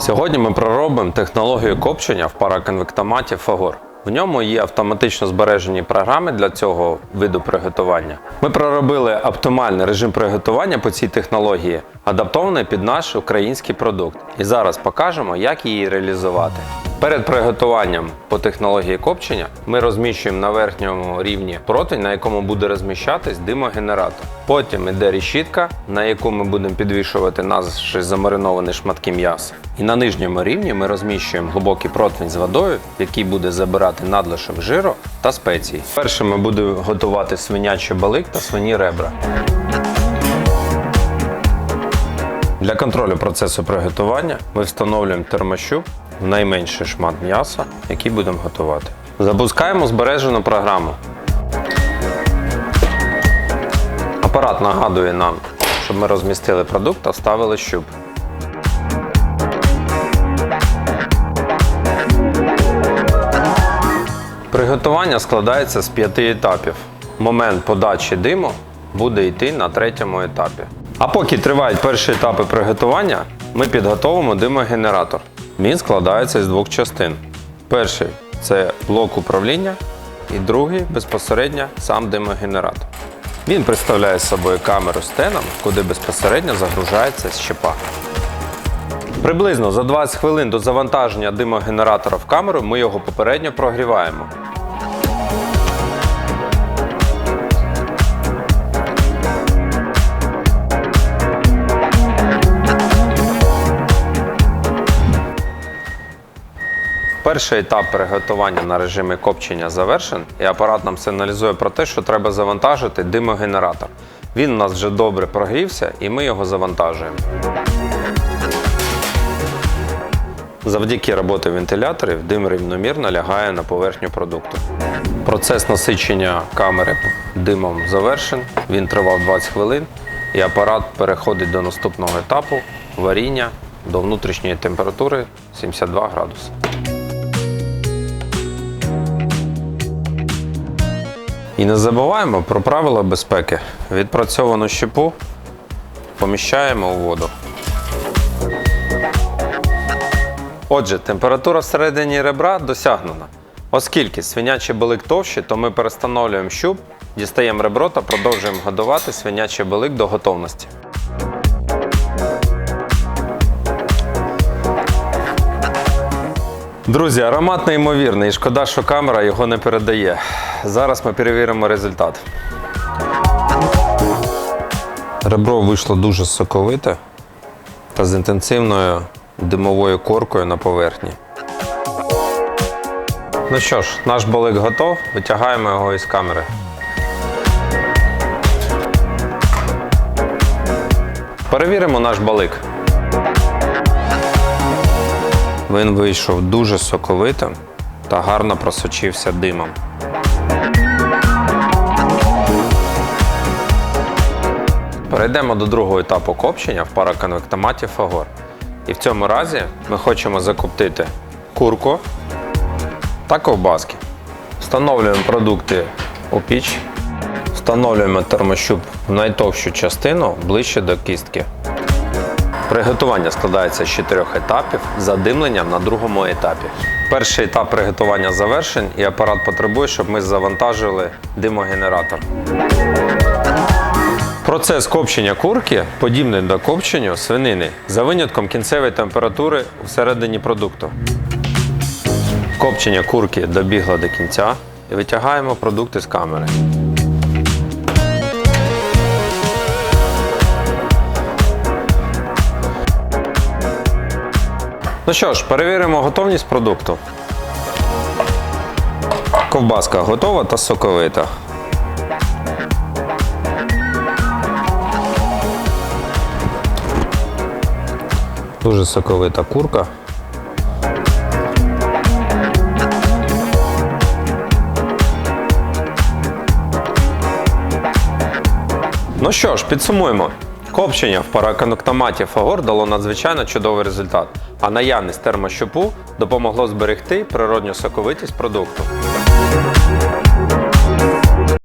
Сьогодні ми проробимо технологію копчення в параконвектоматі Фагор. В ньому є автоматично збережені програми для цього виду приготування. Ми проробили оптимальний режим приготування по цій технології, адаптований під наш український продукт. І зараз покажемо, як її реалізувати. Перед приготуванням по технології копчення ми розміщуємо на верхньому рівні противень, на якому буде розміщатись димогенератор. Потім іде решітка, на яку ми будемо підвішувати наші замариновані шматки м'яса. І на нижньому рівні ми розміщуємо глибокий противень з водою, який буде забирати надлишок жиру та спецій. Перше ми будемо готувати свинячий балик та свині ребра. Для контролю процесу приготування ми встановлюємо термощуп найменший шмат м'яса, який будемо готувати. Запускаємо збережену програму. Апарат нагадує нам, щоб ми розмістили продукт та вставили щуп. Приготування складається з п'яти етапів. Момент подачі диму буде йти на третьому етапі. А поки тривають перші етапи приготування, ми підготовимо димогенератор. Він складається з двох частин. Перший це блок управління, і другий безпосередньо сам димогенератор. Він представляє собою камеру з теном, куди безпосередньо загружається щепа. Приблизно за 20 хвилин до завантаження димогенератора в камеру ми його попередньо прогріваємо. Перший етап приготування на режимі копчення завершен, і апарат нам сигналізує про те, що треба завантажити димогенератор. Він у нас вже добре прогрівся і ми його завантажуємо. Завдяки роботі вентиляторів дим рівномірно лягає на поверхню продукту. Процес насичення камери димом завершен, він тривав 20 хвилин, і апарат переходить до наступного етапу варіння до внутрішньої температури 72 градуси. І не забуваємо про правила безпеки. Відпрацьовану щепу поміщаємо у воду. Отже, температура всередині ребра досягнена. Оскільки свинячий белик товщий, то ми перестановлюємо щуп, дістаємо ребро та продовжуємо годувати свинячий белик до готовності. Друзі, аромат неймовірний, шкода, що камера його не передає. Зараз ми перевіримо результат. Ребро вийшло дуже соковите та з інтенсивною димовою коркою на поверхні. Ну що ж, наш балик готов, витягаємо його із камери. Перевіримо наш балик. Він вийшов дуже соковитим та гарно просочився димом. Перейдемо до другого етапу копчення в параконвектоматі Фагор. І в цьому разі ми хочемо закоптити курку та ковбаски. Встановлюємо продукти у піч, встановлюємо термощуп в найтовщу частину ближче до кістки. Приготування складається з чотирьох етапів з задимленням на другому етапі. Перший етап приготування завершен і апарат потребує, щоб ми завантажили димогенератор. Процес копчення курки подібний до копченню свинини за винятком кінцевої температури всередині продукту. Копчення курки добігло до кінця і витягаємо продукти з камери. Ну що ж, перевіримо готовність продукту. Ковбаска готова та соковита. Дуже соковита курка. Ну що ж, підсумуємо. Копчення в параконоктоматі Фагор дало надзвичайно чудовий результат, а наявність термощупу допомогло зберегти природню соковитість продукту.